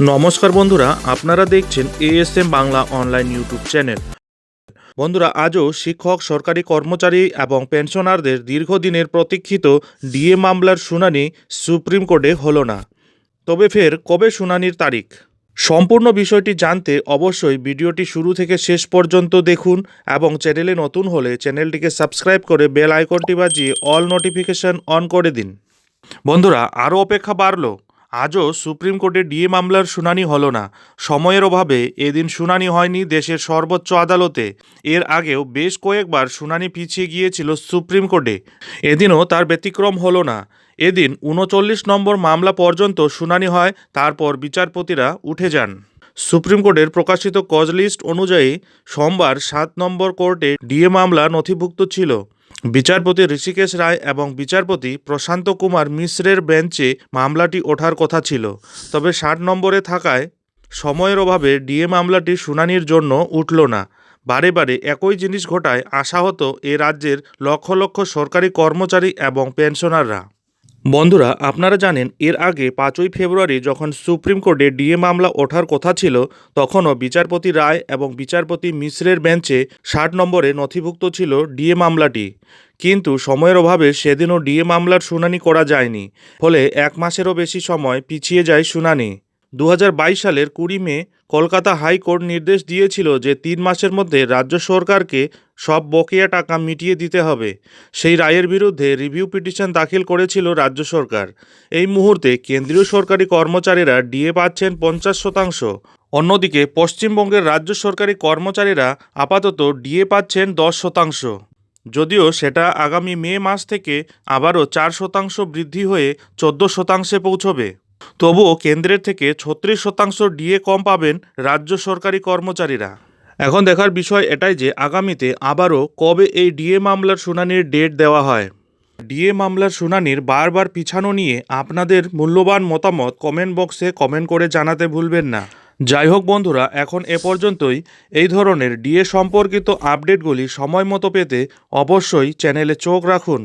নমস্কার বন্ধুরা, আপনারা দেখছেন ASM Bangla online YouTube channel বন্ধুরা, আজও শিক্ষক, সরকারি কর্মচারী এবং পেনশনারদের দীর্ঘদিনের প্রতীক্ষিত ডিএ মামলার শুনানি সুপ্রিম কোর্টে হলো না। তবে ফের কবে শুনানির তারিখ? সম্পূর্ণ বিষয়টি জানতে অবশ্যই ভিডিওটি শুরু থেকে শেষ পর্যন্ত দেখুন এবং চ্যানেলে নতুন হলে চ্যানেলটিকে সাবস্ক্রাইব করে বেল আইকনটি বাজিয়ে অল নোটিফিকেশন অন করে দিন। বন্ধুরা, আরও অপেক্ষা বাড়ল। আজও সুপ্রিম কোর্টে ডিএ মামলার শুনানি হলো না। সময়ের অভাবে এদিন শুনানি হয়নি দেশের সর্বোচ্চ আদালতে। এর আগেও বেশ কয়েকবার শুনানি পিছিয়ে গিয়েছিল সুপ্রিম কোর্টে। এদিনও তার ব্যতিক্রম হলো না। এদিন উনচল্লিশ নম্বর মামলা পর্যন্ত শুনানি হয়, তারপর বিচারপতিরা উঠে যান। সুপ্রিম কোর্টের প্রকাশিত কজ লিস্ট অনুযায়ী সোমবার সাত নম্বর কোর্টে ডিএ মামলা নথিভুক্ত ছিল। বিচারপতি ঋষিকেশ রায় এবং বিচারপতি প্রশান্ত কুমার মিশ্রের বেঞ্চে মামলাটি ওঠার কথা ছিল। তবে ষাট নম্বরে থাকায় সময়ের অভাবে ডিএ মামলাটি শুনানির জন্য উঠল না। বারে বারে একই জিনিস ঘটায় আশাহত এ রাজ্যের লক্ষ লক্ষ সরকারি কর্মচারী এবং পেনশনাররা। বন্ধুরা, আপনারা জানেন, এর আগে পাঁচই ফেব্রুয়ারি যখন সুপ্রিম কোর্টে ডিএ মামলা ওঠার কথা ছিল, তখনও বিচারপতি রায় এবং বিচারপতি মিশ্রের বেঞ্চে ষাট নম্বরে নথিভুক্ত ছিল ডিএ মামলাটি। কিন্তু সময়ের অভাবে সেদিনও ডিএ মামলার শুনানি করা যায়নি, ফলে এক মাসেরও বেশি সময় পিছিয়ে যায় শুনানি। দু হাজার বাইশ সালের কুড়ি মে কলকাতা হাইকোর্ট নির্দেশ দিয়েছিল যে তিন মাসের মধ্যে রাজ্য সরকারকে সব বকেয়া টাকা মিটিয়ে দিতে হবে। সেই রায়ের বিরুদ্ধে রিভিউ পিটিশন দাখিল করেছিল রাজ্য সরকার। এই মুহূর্তে কেন্দ্রীয় সরকারি কর্মচারীরা ডিএ পাচ্ছেন পঞ্চাশ শতাংশ। অন্যদিকে পশ্চিমবঙ্গের রাজ্য সরকারি কর্মচারীরা আপাতত ডিএ পাচ্ছেন দশ শতাংশ। যদিও সেটা আগামী মে মাস থেকে আবারও চার শতাংশ বৃদ্ধি হয়ে চোদ্দ শতাংশে পৌঁছবে। তবুও কেন্দ্রের থেকে ছত্রিশ শতাংশ ডিএ কম পাবেন রাজ্য সরকারি কর্মচারীরা। এখন দেখার বিষয় এটাই যে আগামীতে আবারও কবে এই ডিএ মামলার শুনানির ডেট দেওয়া হয়। ডিএ মামলার শুনানির বারবার পিছানো নিয়ে আপনাদের মূল্যবান মতামত কমেন্ট বক্সে কমেন্ট করে জানাতে ভুলবেন না। যাই হোক বন্ধুরা, এখন এ পর্যন্তই। এই ধরনের ডিএ সম্পর্কিত আপডেটগুলি সময় মতো পেতে অবশ্যই চ্যানেলে চোখ রাখুন।